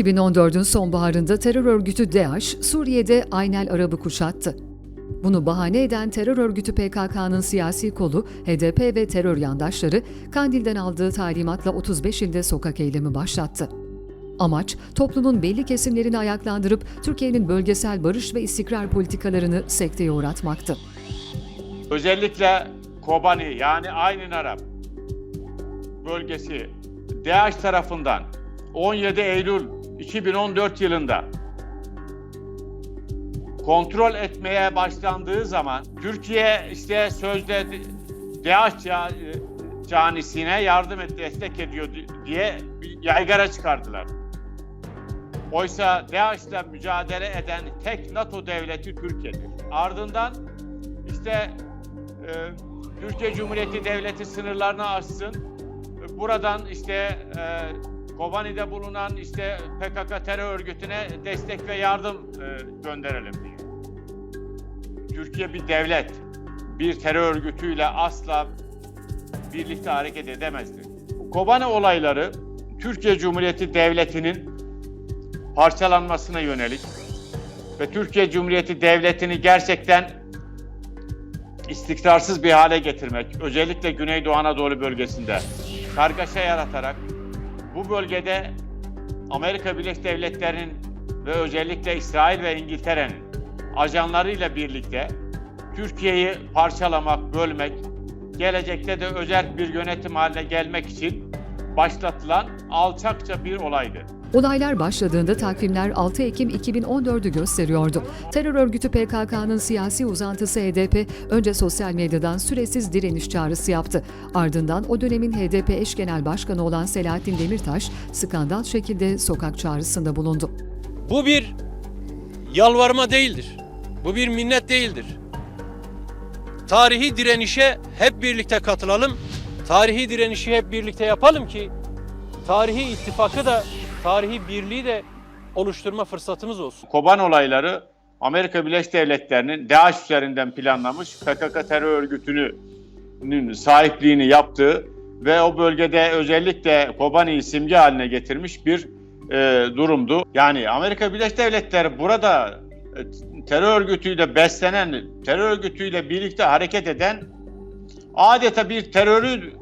2014'ün sonbaharında terör örgütü DAEŞ, Suriye'de Aynel Arab'ı kuşattı. Bunu bahane eden terör örgütü PKK'nın siyasi kolu, HDP ve terör yandaşları, Kandil'den aldığı talimatla 35 ilde sokak eylemi başlattı. Amaç, toplumun belli kesimlerini ayaklandırıp Türkiye'nin bölgesel barış ve istikrar politikalarını sekteye uğratmaktı. Özellikle Kobani yani Ayn Arap bölgesi DAEŞ tarafından 17 Eylül 2014 yılında kontrol etmeye başlandığı zaman Türkiye işte sözde ca- canisine yardım et, destek ediyor diye yaygara çıkardılar. Oysa DAEŞ'le mücadele eden tek NATO devleti Türkiye'dir. Ardından işte e, Türkiye Cumhuriyeti Devleti sınırlarını aşsın. E, Buradan işte e, Kobani'de bulunan işte PKK terör örgütüne destek ve yardım e, gönderelim diye. Türkiye bir devlet, bir terör örgütüyle asla birlikte hareket edemezdi. Kobani olayları Türkiye Cumhuriyeti Devleti'nin parçalanmasına yönelik ve Türkiye Cumhuriyeti Devleti'ni gerçekten istikrarsız bir hale getirmek, özellikle Güneydoğu Anadolu bölgesinde kargaşa yaratarak bu bölgede Amerika Birleşik Devletleri'nin ve özellikle İsrail ve İngiltere'nin ajanlarıyla birlikte Türkiye'yi parçalamak, bölmek, gelecekte de özel bir yönetim haline gelmek için başlatılan alçakça bir olaydı. Olaylar başladığında takvimler 6 Ekim 2014'ü gösteriyordu. Terör örgütü PKK'nın siyasi uzantısı HDP önce sosyal medyadan süresiz direniş çağrısı yaptı. Ardından o dönemin HDP eş genel başkanı olan Selahattin Demirtaş skandal şekilde sokak çağrısında bulundu. Bu bir yalvarma değildir. Bu bir minnet değildir. Tarihi direnişe hep birlikte katılalım. Tarihi direnişi hep birlikte yapalım ki tarihi ittifakı da tarihi birliği de oluşturma fırsatımız olsun. Koban olayları Amerika Birleşik Devletleri'nin DAEŞ üzerinden planlamış PKK terör örgütünün sahipliğini yaptığı ve o bölgede özellikle Kobani'yi simge haline getirmiş bir e, durumdu. Yani Amerika Birleşik Devletleri burada e, terör örgütüyle beslenen, terör örgütüyle birlikte hareket eden adeta bir terörü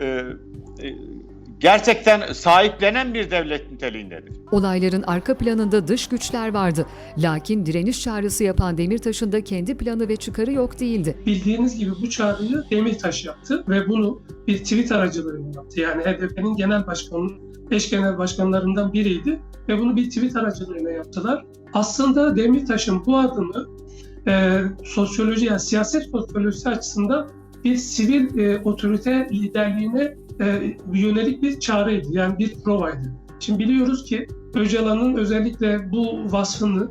e, e, gerçekten sahiplenen bir devlet niteliğindedir. Olayların arka planında dış güçler vardı. Lakin direniş çağrısı yapan Demirtaş'ın da kendi planı ve çıkarı yok değildi. Bildiğiniz gibi bu çağrıyı Demirtaş yaptı ve bunu bir tweet aracılığıyla yaptı. Yani HDP'nin genel başkanı, eş genel başkanlarından biriydi ve bunu bir tweet aracılığıyla yaptılar. Aslında Demirtaş'ın bu adımı e, sosyoloji yani siyaset sosyolojisi açısından bir sivil e, otorite liderliğine e, yönelik bir çağrıydı. Yani bir provaydı. Şimdi biliyoruz ki Öcalan'ın özellikle bu vasfını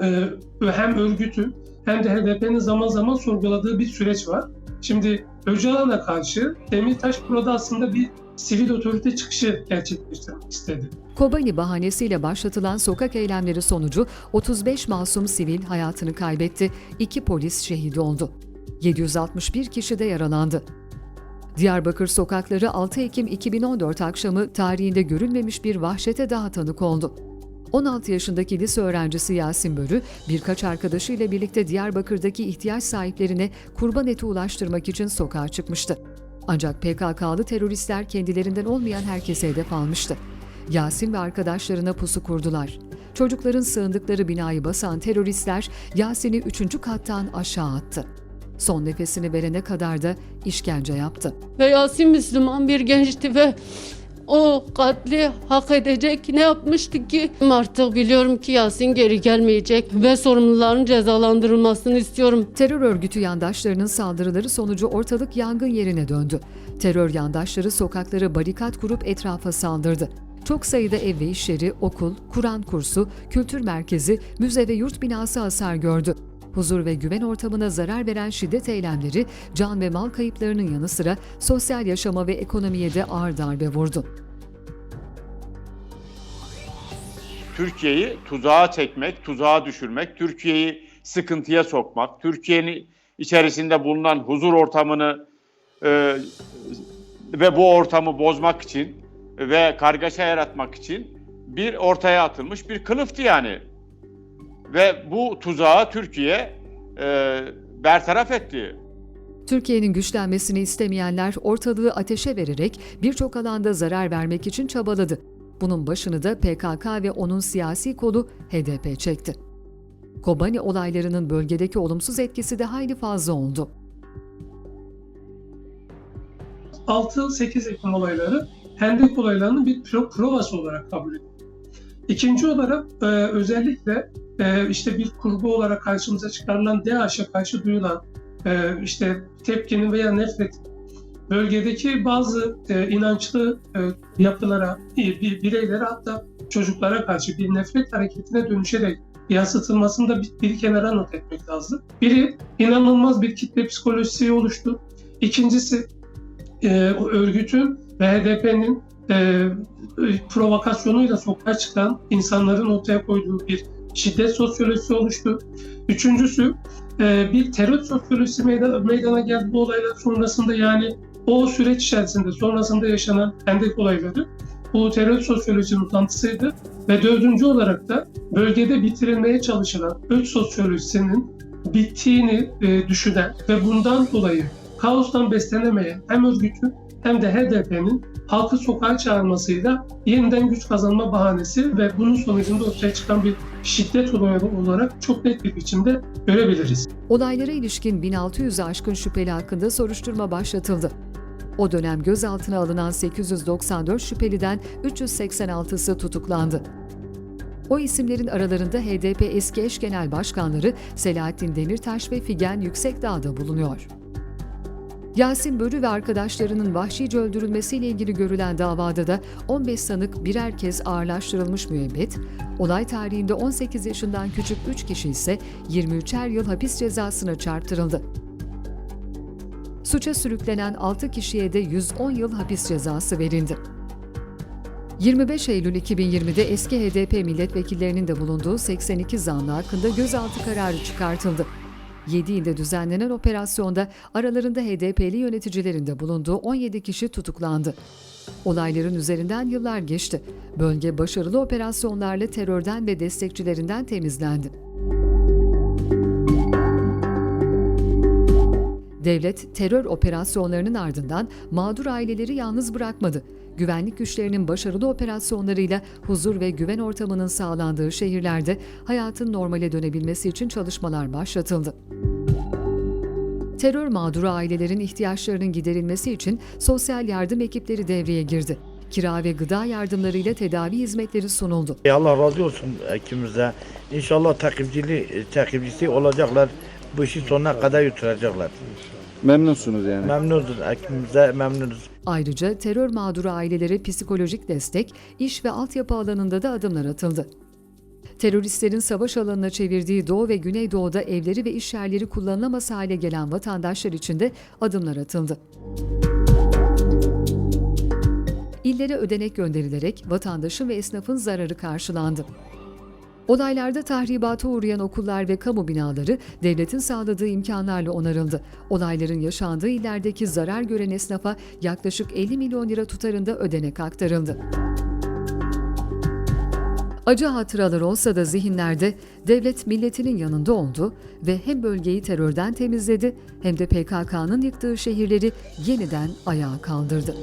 e, hem örgütün hem de HDP'nin zaman zaman sorguladığı bir süreç var. Şimdi Öcalan'a karşı Demirtaş burada aslında bir sivil otorite çıkışı gerçekleştirmek istedi. Kobani bahanesiyle başlatılan sokak eylemleri sonucu 35 masum sivil hayatını kaybetti, 2 polis şehit oldu. 761 kişi de yaralandı. Diyarbakır sokakları 6 Ekim 2014 akşamı tarihinde görülmemiş bir vahşete daha tanık oldu. 16 yaşındaki lise öğrencisi Yasin Börü birkaç arkadaşıyla birlikte Diyarbakır'daki ihtiyaç sahiplerine kurban eti ulaştırmak için sokağa çıkmıştı. Ancak PKK'lı teröristler kendilerinden olmayan herkese hedef almıştı. Yasin ve arkadaşlarına pusu kurdular. Çocukların sığındıkları binayı basan teröristler Yasin'i üçüncü kattan aşağı attı. Son nefesini verene kadar da işkence yaptı. Ve Yasin Müslüman bir gençti ve o katli hak edecek ne yapmıştı ki? Artık biliyorum ki Yasin geri gelmeyecek ve sorumluların cezalandırılmasını istiyorum. Terör örgütü yandaşlarının saldırıları sonucu ortalık yangın yerine döndü. Terör yandaşları sokakları barikat kurup etrafa saldırdı. Çok sayıda ev ve iş yeri, okul, Kur'an kursu, kültür merkezi, müze ve yurt binası hasar gördü. Huzur ve güven ortamına zarar veren şiddet eylemleri, can ve mal kayıplarının yanı sıra sosyal yaşama ve ekonomiye de ağır darbe vurdu. Türkiye'yi tuzağa çekmek, tuzağa düşürmek, Türkiye'yi sıkıntıya sokmak, Türkiye'nin içerisinde bulunan huzur ortamını e, ve bu ortamı bozmak için ve kargaşa yaratmak için bir ortaya atılmış bir kılıftı yani. Ve bu tuzağı Türkiye e, bertaraf etti. Türkiye'nin güçlenmesini istemeyenler ortalığı ateşe vererek birçok alanda zarar vermek için çabaladı. Bunun başını da PKK ve onun siyasi kolu HDP çekti. Kobani olaylarının bölgedeki olumsuz etkisi de hayli fazla oldu. 6-8 Ekim olayları Hendek olaylarının bir pro- provası olarak kabul ediliyor. İkinci olarak e, özellikle e, işte bir kurgu olarak karşımıza çıkarılan DAEŞ'e karşı duyulan e, işte tepkinin veya nefret bölgedeki bazı e, inançlı e, yapılara, bir- bireylere hatta çocuklara karşı bir nefret hareketine dönüşerek yansıtılmasını da bir, bir kenara not etmek lazım. Biri inanılmaz bir kitle psikolojisi oluştu. İkincisi e, örgütün ve HDP'nin e, provokasyonuyla sokağa çıkan insanların ortaya koyduğu bir şiddet sosyolojisi oluştu. Üçüncüsü e, bir terör sosyolojisi meydana, meydana geldi bu olaylar sonrasında yani o süreç içerisinde sonrasında yaşanan Hendek olayları bu terör sosyolojinin uzantısıydı. Ve dördüncü olarak da bölgede bitirilmeye çalışılan Öç sosyolojisinin bittiğini e, düşünen ve bundan dolayı kaostan beslenemeyen hem örgütün hem de HDP'nin halkı sokağa çağırmasıyla yeniden güç kazanma bahanesi ve bunun sonucunda ortaya çıkan bir şiddet olayı olarak çok net bir biçimde görebiliriz. Olaylara ilişkin 1600'ü aşkın şüpheli hakkında soruşturma başlatıldı. O dönem gözaltına alınan 894 şüpheliden 386'sı tutuklandı. O isimlerin aralarında HDP eski eş genel başkanları Selahattin Demirtaş ve Figen Yüksekdağ da bulunuyor. Yasin Börü ve arkadaşlarının vahşice öldürülmesiyle ilgili görülen davada da 15 sanık birer kez ağırlaştırılmış müebbet, olay tarihinde 18 yaşından küçük 3 kişi ise 23'er yıl hapis cezasına çarptırıldı. Suça sürüklenen 6 kişiye de 110 yıl hapis cezası verildi. 25 Eylül 2020'de eski HDP milletvekillerinin de bulunduğu 82 zanlı hakkında gözaltı kararı çıkartıldı. 7 ilde düzenlenen operasyonda aralarında HDP'li yöneticilerin de bulunduğu 17 kişi tutuklandı. Olayların üzerinden yıllar geçti. Bölge başarılı operasyonlarla terörden ve destekçilerinden temizlendi. Devlet terör operasyonlarının ardından mağdur aileleri yalnız bırakmadı. Güvenlik güçlerinin başarılı operasyonlarıyla huzur ve güven ortamının sağlandığı şehirlerde hayatın normale dönebilmesi için çalışmalar başlatıldı. Terör mağduru ailelerin ihtiyaçlarının giderilmesi için sosyal yardım ekipleri devreye girdi. Kira ve gıda yardımlarıyla tedavi hizmetleri sunuldu. E, Allah razı olsun ekimize. İnşallah takipçili, takipçisi olacaklar. Bu işi sonuna kadar götürecekler. Memnunsunuz yani. Memnunuz, ekimize memnunuz. Ayrıca terör mağduru ailelere psikolojik destek, iş ve altyapı alanında da adımlar atıldı. Teröristlerin savaş alanına çevirdiği Doğu ve Güneydoğu'da evleri ve iş yerleri kullanılamaz hale gelen vatandaşlar için de adımlar atıldı. İllere ödenek gönderilerek vatandaşın ve esnafın zararı karşılandı. Olaylarda tahribata uğrayan okullar ve kamu binaları devletin sağladığı imkanlarla onarıldı. Olayların yaşandığı illerdeki zarar gören esnafa yaklaşık 50 milyon lira tutarında ödenek aktarıldı. Acı hatıralar olsa da zihinlerde devlet milletinin yanında oldu ve hem bölgeyi terörden temizledi hem de PKK'nın yıktığı şehirleri yeniden ayağa kaldırdı.